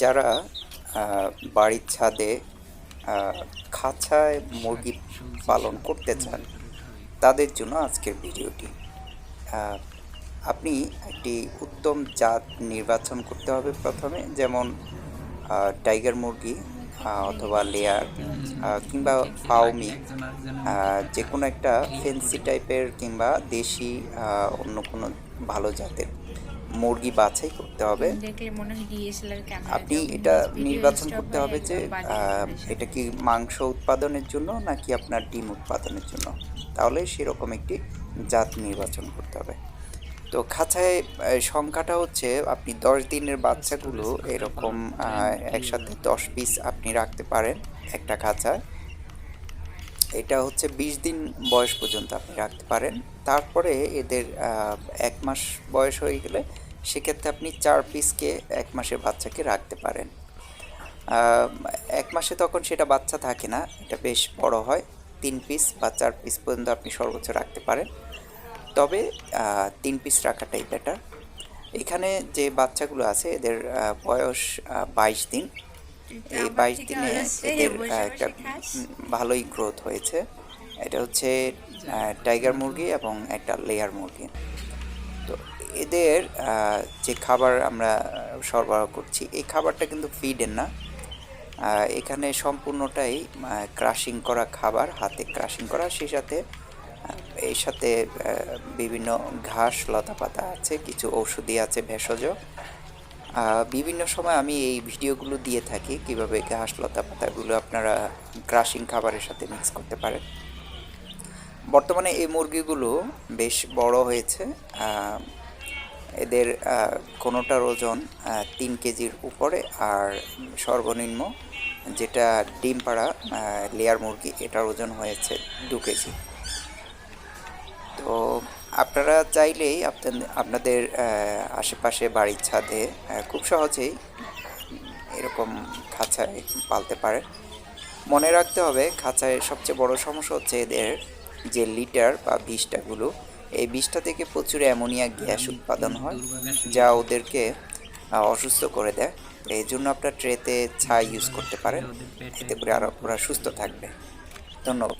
যারা বাড়ির ছাদে খাঁচায় মুরগি পালন করতে চান, তাদের জন্য আজকের ভিডিওটি। আপনি একটি উত্তম জাত নির্বাচন করতে হবে প্রথমে, যেমন টাইগার মুরগি অথবা লেয়ার কিংবা ফাউমি যে কোনো একটা ফেন্সি টাইপের কিংবা দেশি অন্য কোনো ভালো জাতের মুরগি বাছাই করতে হবে। আপনি এটা নির্বাচন করতে হবে যে এটা কি মাংস উৎপাদনের জন্য নাকি আপনার ডিম উৎপাদনের জন্য? তাহলে সেরকম একটি জাত নির্বাচন করতে হবে। তো খাঁচায় সংখ্যাটা হচ্ছে আপনি দশ দিনের বাচ্চাগুলো এরকম একসাথে দশ পিস আপনি রাখতে পারেন একটা খাঁচায়। এটা হচ্ছে বিশ দিন বয়স পর্যন্ত আপনি রাখতে পারেন। তারপরে এদের এক মাস বয়স হয়ে গেলে সেক্ষেত্রে আপনি চার পিসকে এক মাসের বাচ্চাকে রাখতে পারেন। এক মাসে তখন সেটা বাচ্চা থাকে না, এটা বেশ বড় হয়। তিন পিস বা চার পিস পর্যন্ত আপনি সর্বোচ্চ রাখতে পারেন। তবে তিন পিস রাখাটাই বেটার এখানে যে বাচ্চাগুলো আছে, এদের বয়স বাইশ দিন। এই বাইশ দিনে এদের একটা ভালোই গ্রোথ হয়েছে। এটা হচ্ছে টাইগার মুরগি এবং একটা লেয়ার মুরগি। তো এদের যে খাবার আমরা সরবরাহ করছি এই খাবারটা কিন্তু ফিডের না। এখানে সম্পূর্ণটাই ক্রাশিং করা খাবার হাতে ক্রাশিং করা সেই সাথে এর সাথে বিভিন্ন ঘাস লতা পাতা আছে কিছু ঔষধি আছে ভেষজ। বিভিন্ন সময় আমি এই ভিডিওগুলো দিয়ে থাকি, কীভাবে ঘাস লতা পাতাগুলো আপনারা ক্রাশিং খাবারের সাথে মিক্স করতে পারেন। বর্তমানে এই মুরগিগুলো বেশ বড় হয়েছে এদের কোনোটার ওজন তিন কেজির উপরে আর সর্বনিম্ন যেটা ডিম পাড়া লেয়ার মুরগি, এটার ওজন হয়েছে দু কেজি। তো আপনারা চাইলেই আপনাদের আশেপাশে বাড়ির ছাদে খুব সহজেই এরকম খাঁচায় পালতে পারেন। মনে রাখতে হবে, খাঁচায় সবচেয়ে বড় সমস্যা হচ্ছে এদের যে লিটার বা বিষটাগুলো, এই বিষটা থেকে প্রচুর অ্যামোনিয়া গ্যাস উৎপাদন হয়, যা ওদেরকে অসুস্থ করে দেয়। এই জন্য আপনার ট্রেতে ছাই ইউজ করতে পারেন, এতে করে আরও ওরা সুস্থ থাকবে। ধন্যবাদ।